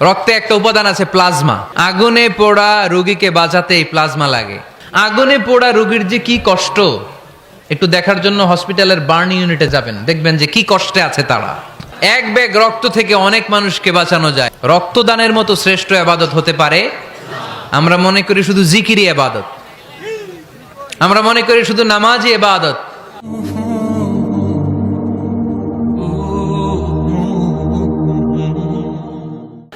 রক্তে একটা উপাদান আছে প্লাজমা। আগুনে পোড়া রুগীকে বাঁচাতে এই প্লাজমা লাগে। আগুনে পোড়া রুগীর যে কি কষ্ট? একটু দেখার জন্য হসপিটালের বার্ন ইউনিটে যাবেন। দেখবেন যে কি কষ্টে আছে তারা। এক ব্যাগ রক্ত থেকে অনেক মানুষকে বাঁচানো যায়। রক্তদানের মতো শ্রেষ্ঠ আবাদত হতে পারে। আমরা মনে করি শুধু জিকিরি আবাদত। আমরা মনে করি শুধু নামাজি আবাদত।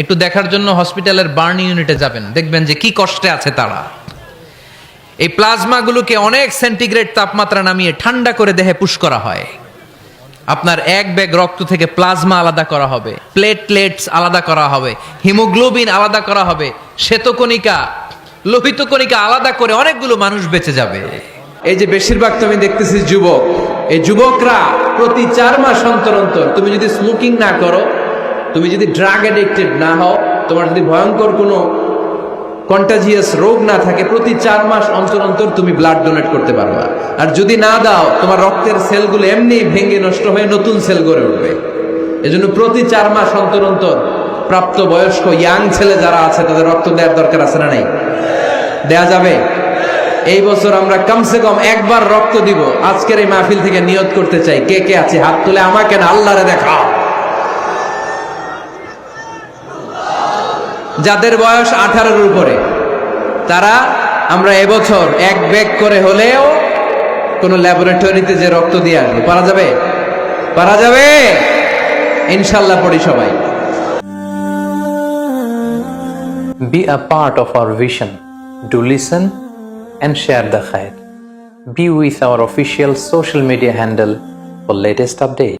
একটু দেখার জন্য হসপিটালের বার্ন ইউনিটে যাবেন। দেখবেন যে কি কষ্টে আছে তারা। এই প্লাজমাগুলোকে অনেক সেন্টিগ্রেড তাপমাত্রা নামিয়ে ঠান্ডা করে দেহে পুশ করা হয়। আপনার এক ব্যাগ রক্ত থেকে প্লাজমা আলাদা করা হবে, প্লেটলেটস আলাদা করা হবে, হিমোগ্লোবিন আলাদা করা হবে, শ্বেতকণিকা লোহিত কণিকা আলাদা করে অনেকগুলো মানুষ বেঁচে যাবে। এই যে বেশিরভাগ তুমি দেখতেছি যুবক, এই যুবকরা প্রতি চার মাস অন্তর অন্তর, তুমি যদি স্মোকিং না করো তুমি যদি ড্রাগ অ্যাডিক্টেড না হও, তোমার যদি ভয়ঙ্কর কোনো কন্টাজিয়াস রোগ না থাকে, প্রতি চার মাস অন্তর অন্তর তুমি ব্লাড ডোনেট করতে পারবা। আর যদি না দাও, তোমার রক্তের সেলগুলো এমনি ভেঙে নষ্ট হয়ে নতুন সেল গড়ে উঠবে। এজন্য প্রতি চার মাস অন্তর অন্তর প্রাপ্ত বয়স্ক ইয়াং ছেলে যারা আছে, তাদের রক্ত দেওয়ার দরকার আছে না নাই? দেয়া যাবে? এই বছর আমরা কমসে কম একবার রক্ত দিব। আজকের এই মাহফিল থেকে নিয়ত করতে চাই, কে কে আছে? হাত তুলে আমাকে না, আল্লাহরে দেখাও। যাদের বয়স আঠারোর উপরে, তারা আমরা এবছর এক ব্যাগ করে হলেও কোন ল্যাবরেটরিতে যে রক্ত দিয়ে আসবে, পারা যাবে? পারা যাবে? ইনশাল্লাহ পড়ি সবাই। Be a part of our vision do listen and share the Khayer be with our official social media handle for latest update